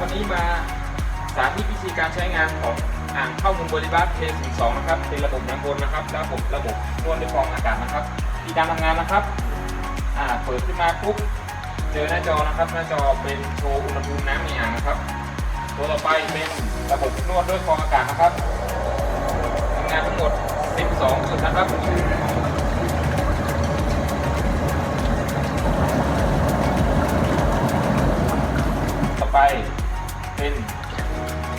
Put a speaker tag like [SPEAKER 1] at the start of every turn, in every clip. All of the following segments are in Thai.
[SPEAKER 1] วันนี้มาสาธิตวิธีการใช้งานของอ่างเข้ามุมบริบัติ K02 นะครับ เป็นระบบน้ำวนนะครับระบบระบบนวดด้วยฟองอากาศนะครับวิธีการทำงานนะครับอ่าเปิดขึ้นมาปุ๊บเจอหน้าจอนะครับ หน้าจอเป็นโชว์อุณหภูมิน้ำในอ่างนะครับ ตัวต่อไปเป็นระบบนวดด้วยฟองอากาศนะครับทำงานทั้งหมด 12 จุดนะครับ เป็น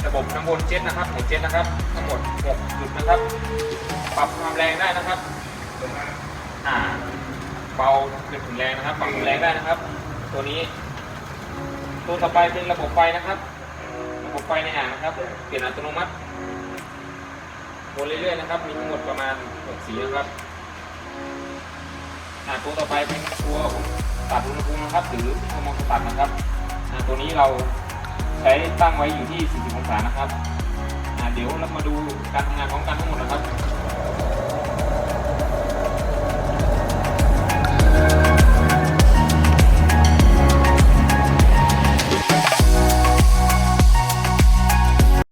[SPEAKER 1] ระบบน้ำวนเจ็ตนะครับหมดเจ็ตนะครับ ทั้งหมด6จุดนะครับ ปรับความแรงได้นะครับอ่าเบาจนถึงแรงนะครับ ปรับความแรงได้นะครับ ตัวนี้ ตัวต่อไปเป็นระบบไฟนะครับ ระบบไฟในอ่างนะครับ เปลี่ยนอัตโนมัติวนเรื่อยๆนะครับ มีทั้งหมดประมาณ6สีนะครับอ่าตัวต่อไปเป็นตัวตัดอุณหภูมินะครับ หรือโทโมสตัดนะครับอ่าตัวนี้เรา ใช้ตั้งไว้อยู่ที่ 40 องศานะครับอ่าเดี๋ยวเรามาดูการทำงานของกันทั้งหมดนะครับ